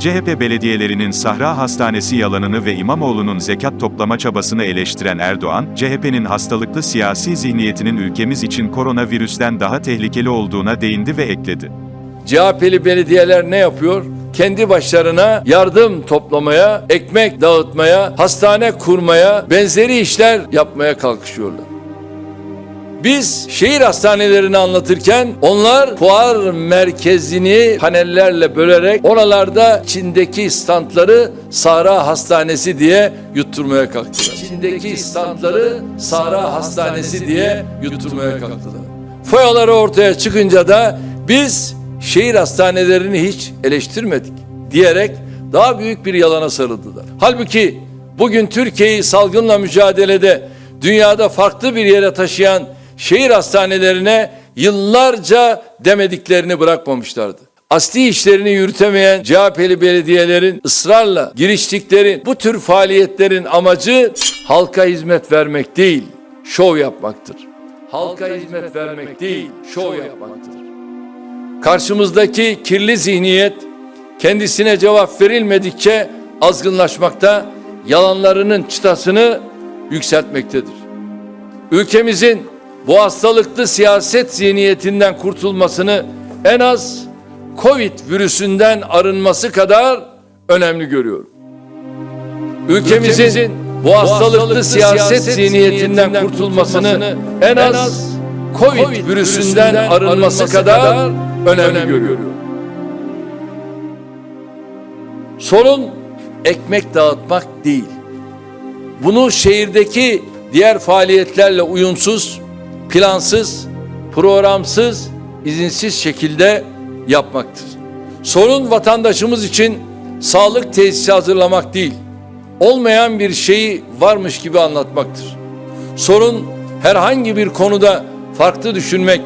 CHP belediyelerinin Sahra Hastanesi yalanını ve İmamoğlu'nun zekat toplama çabasını eleştiren Erdoğan, CHP'nin hastalıklı siyasi zihniyetinin ülkemiz için koronavirüsten daha tehlikeli olduğuna değindi ve ekledi. CHP'li belediyeler ne yapıyor? Kendi başlarına yardım toplamaya, ekmek dağıtmaya, hastane kurmaya, benzeri işler yapmaya kalkışıyorlar. Biz şehir hastanelerini anlatırken onlar fuar merkezini panellerle bölerek oralarda Çin'deki standları Sahra Hastanesi diye yutturmaya kalktılar. Çin'deki standları Sahra Hastanesi diye yutturmaya kalktılar. Foyaları ortaya çıkınca da biz şehir hastanelerini hiç eleştirmedik diyerek daha büyük bir yalana sarıldılar. Halbuki bugün Türkiye'yi salgınla mücadelede dünyada farklı bir yere taşıyan şehir hastanelerine yıllarca demediklerini bırakmamışlardı. Asli işlerini yürütemeyen CHP'li belediyelerin ısrarla giriştikleri bu tür faaliyetlerin amacı halka hizmet vermek değil, şov yapmaktır. Halka hizmet vermek değil, şov yapmaktır. Karşımızdaki kirli zihniyet kendisine cevap verilmedikçe azgınlaşmakta, yalanlarının çıtasını yükseltmektedir. Ülkemizin bu hastalıklı siyaset zihniyetinden kurtulmasını en az Covid virüsünden arınması kadar önemli görüyorum. Ülkemizin bu hastalıklı siyaset zihniyetinden kurtulmasını en az Covid virüsünden arınması kadar önemli görüyorum. Sorun ekmek dağıtmak değil. Bunu şehirdeki diğer faaliyetlerle uyumsuz, plansız, programsız, izinsiz şekilde yapmaktır. Sorun vatandaşımız için sağlık tesisi hazırlamak değil, olmayan bir şeyi varmış gibi anlatmaktır. Sorun herhangi bir konuda farklı düşünmek,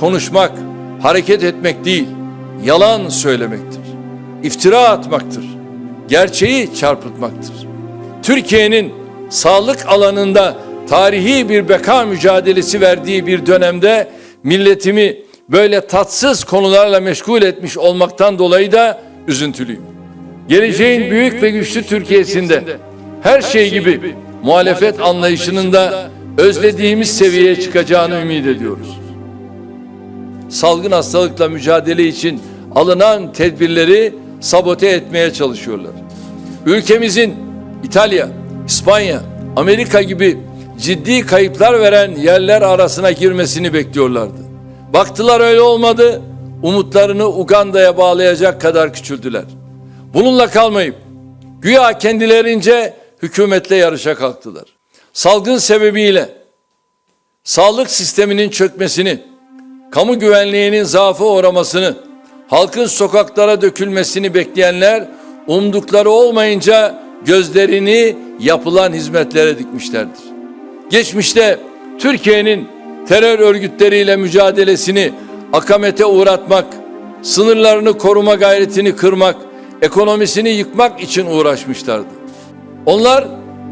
konuşmak, hareket etmek değil, yalan söylemektir. İftira atmaktır. Gerçeği çarpıtmaktır. Türkiye'nin sağlık alanında tarihi bir beka mücadelesi verdiği bir dönemde milletimi böyle tatsız konularla meşgul etmiş olmaktan dolayı da üzüntülüyüm. Geleceğin büyük ve güçlü Türkiye'sinde her şey gibi muhalefet anlayışının da özlediğimiz seviyeye çıkacağını ümit ediyoruz. Salgın hastalıkla mücadele için alınan tedbirleri sabote etmeye çalışıyorlar. Ülkemizin İtalya, İspanya, Amerika gibi ciddi kayıplar veren yerler arasına girmesini bekliyorlardı. Baktılar öyle olmadı, umutlarını Uganda'ya bağlayacak kadar küçüldüler. Bununla kalmayıp güya kendilerince hükümetle yarışa kalktılar. Salgın sebebiyle sağlık sisteminin çökmesini, kamu güvenliğinin zaafı uğramasını, halkın sokaklara dökülmesini bekleyenler umdukları olmayınca gözlerini yapılan hizmetlere dikmişlerdir. Geçmişte Türkiye'nin terör örgütleriyle mücadelesini akamete uğratmak, sınırlarını koruma gayretini kırmak, ekonomisini yıkmak için uğraşmışlardı. Onlar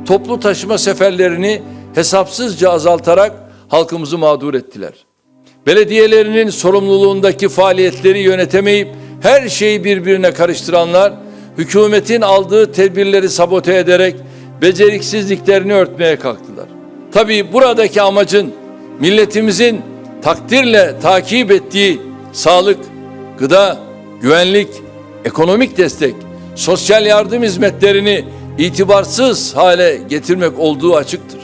toplu taşıma seferlerini hesapsızca azaltarak halkımızı mağdur ettiler. Belediyelerinin sorumluluğundaki faaliyetleri yönetemeyip her şeyi birbirine karıştıranlar hükümetin aldığı tedbirleri sabote ederek beceriksizliklerini örtmeye kalktılar. Tabii buradaki amacın milletimizin takdirle takip ettiği sağlık, gıda, güvenlik, ekonomik destek, sosyal yardım hizmetlerini itibarsız hale getirmek olduğu açıktır.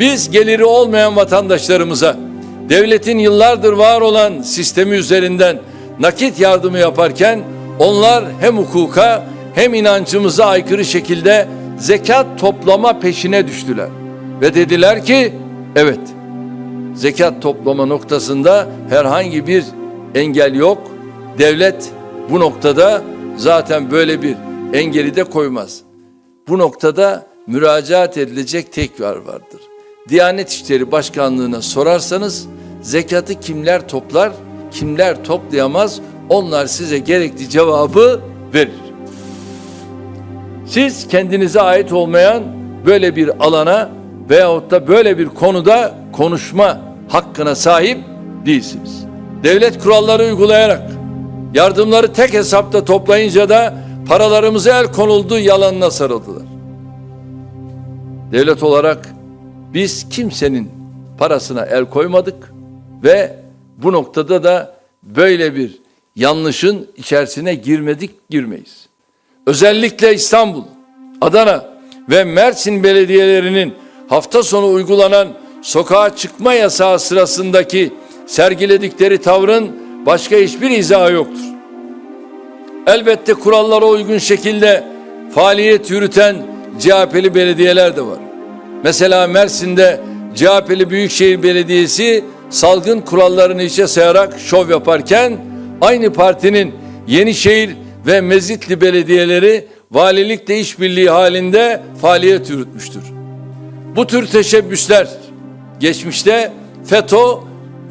Biz geliri olmayan vatandaşlarımıza devletin yıllardır var olan sistemi üzerinden nakit yardımı yaparken onlar hem hukuka hem inancımıza aykırı şekilde zekat toplama peşine düştüler. Ve dediler ki evet zekat toplama noktasında herhangi bir engel yok. Devlet bu noktada zaten böyle bir engeli de koymaz. Bu noktada müracaat edilecek tek yer vardır. Diyanet İşleri Başkanlığı'na sorarsanız zekatı kimler toplar, kimler toplayamaz onlar size gerekli cevabı verir. Siz kendinize ait olmayan böyle bir alana veyahut da böyle bir konuda konuşma hakkına sahip değilsiniz. Devlet kuralları uygulayarak yardımları tek hesapta toplayınca da paralarımıza el konuldu yalanına sarıldılar. Devlet olarak biz kimsenin parasına el koymadık ve bu noktada da böyle bir yanlışın içerisine girmedik, girmeyiz. Özellikle İstanbul, Adana ve Mersin belediyelerinin hafta sonu uygulanan sokağa çıkma yasağı sırasındaki sergiledikleri tavrın başka hiçbir izahı yoktur. Elbette kurallara uygun şekilde faaliyet yürüten CHP'li belediyeler de var. Mesela Mersin'de CHP'li Büyükşehir Belediyesi salgın kurallarını içe sayarak şov yaparken aynı partinin Yenişehir ve Mezitli belediyeleri valilikle işbirliği halinde faaliyet yürütmüştür. Bu tür teşebbüsler geçmişte FETÖ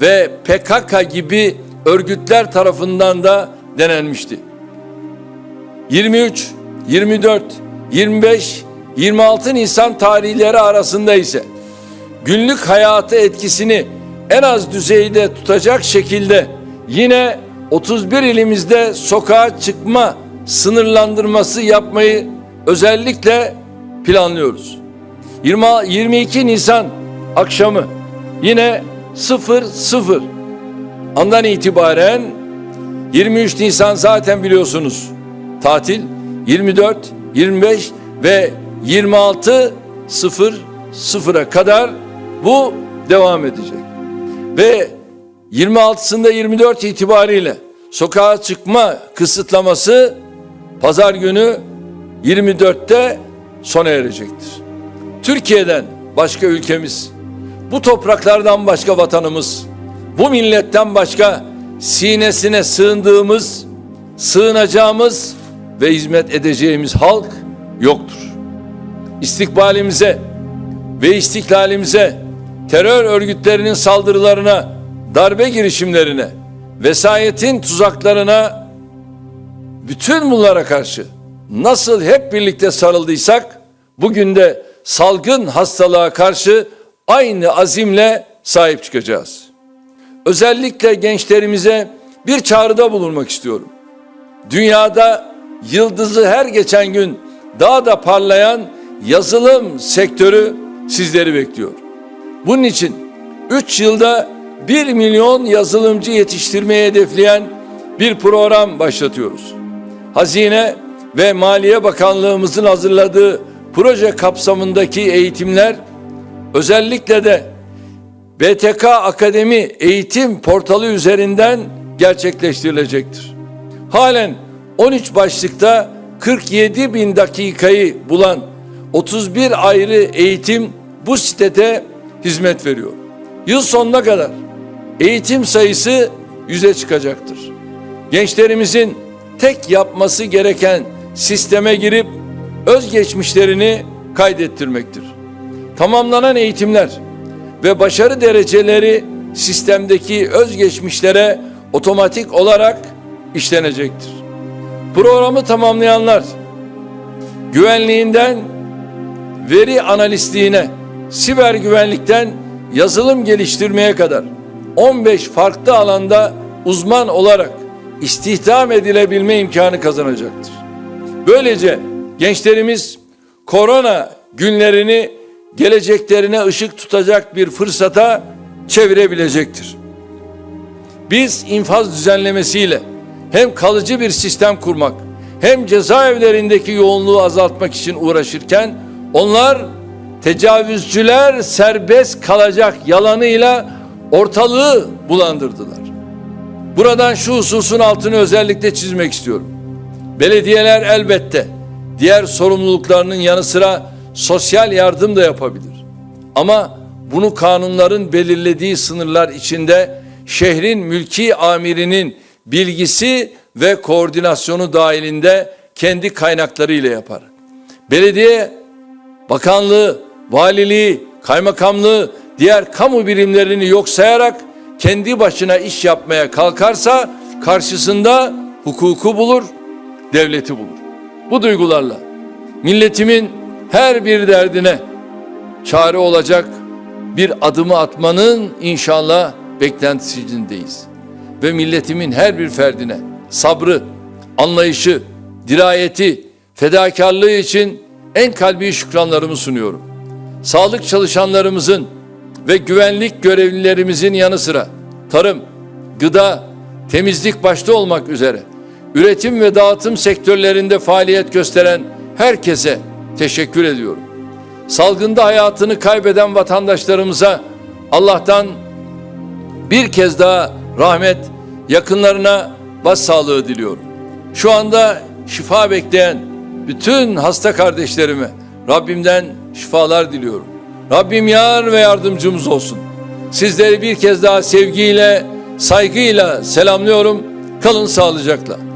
ve PKK gibi örgütler tarafından da denenmişti. 23, 24, 25, 26 Nisan tarihleri arasında ise günlük hayatı etkisini en az düzeyde tutacak şekilde yine 31 ilimizde sokağa çıkma sınırlandırması yapmayı özellikle planlıyoruz. 20, 22 Nisan akşamı yine 00 andan itibaren 23 Nisan zaten biliyorsunuz tatil 24, 25 ve 26 0 sıfıra kadar bu devam edecek. Ve 26'sında 24 itibariyle sokağa çıkma kısıtlaması pazar günü 24'te sona erecektir. Türkiye'den başka ülkemiz, bu topraklardan başka vatanımız, bu milletten başka sinesine sığındığımız, sığınacağımız ve hizmet edeceğimiz halk yoktur. İstikbalimize ve istiklalimize, terör örgütlerinin saldırılarına, darbe girişimlerine, vesayetin tuzaklarına, bütün bunlara karşı nasıl hep birlikte sarıldıysak, bugün de salgın hastalığa karşı aynı azimle sahip çıkacağız. Özellikle gençlerimize bir çağrıda bulunmak istiyorum. Dünyada yıldızı her geçen gün daha da parlayan yazılım sektörü sizleri bekliyor. Bunun için 3 yılda 1 milyon yazılımcı yetiştirmeyi hedefleyen bir program başlatıyoruz. Hazine ve Maliye Bakanlığımızın hazırladığı proje kapsamındaki eğitimler özellikle de BTK Akademi eğitim portalı üzerinden gerçekleştirilecektir. Halen 13 başlıkta 47 bin dakikayı bulan 31 ayrı eğitim bu sitede hizmet veriyor. Yıl sonuna kadar eğitim sayısı yüze çıkacaktır. Gençlerimizin tek yapması gereken sisteme girip özgeçmişlerini kaydettirmektir. Tamamlanan eğitimler ve başarı dereceleri sistemdeki özgeçmişlere otomatik olarak işlenecektir. Programı tamamlayanlar güvenliğinden veri analistliğine, siber güvenlikten yazılım geliştirmeye kadar 15 farklı alanda uzman olarak istihdam edilebilme imkanı kazanacaktır. Böylece gençlerimiz korona günlerini geleceklerine ışık tutacak bir fırsata çevirebilecektir. Biz infaz düzenlemesiyle hem kalıcı bir sistem kurmak hem cezaevlerindeki yoğunluğu azaltmak için uğraşırken onlar tecavüzcüler serbest kalacak yalanıyla ortalığı bulandırdılar. Buradan şu hususun altını özellikle çizmek istiyorum. Belediyeler elbette diğer sorumluluklarının yanı sıra sosyal yardım da yapabilir. Ama bunu kanunların belirlediği sınırlar içinde şehrin mülki amirinin bilgisi ve koordinasyonu dahilinde kendi kaynaklarıyla yapar. Belediye, bakanlığı, valiliği, kaymakamlığı, diğer kamu birimlerini yok sayarak kendi başına iş yapmaya kalkarsa karşısında hukuku bulur, devleti bulur. Bu duygularla milletimin her bir derdine çare olacak bir adımı atmanın inşallah beklentisindeyiz. Ve milletimin her bir ferdine sabrı, anlayışı, dirayeti, fedakarlığı için en kalbi şükranlarımı sunuyorum. Sağlık çalışanlarımızın ve güvenlik görevlilerimizin yanı sıra tarım, gıda, temizlik başta olmak üzere üretim ve dağıtım sektörlerinde faaliyet gösteren herkese teşekkür ediyorum. Salgında hayatını kaybeden vatandaşlarımıza Allah'tan bir kez daha rahmet, yakınlarına başsağlığı diliyorum. Şu anda şifa bekleyen bütün hasta kardeşlerime Rabbimden şifalar diliyorum. Rabbim yar ve yardımcımız olsun. Sizleri bir kez daha sevgiyle, saygıyla selamlıyorum. Kalın sağlıcakla.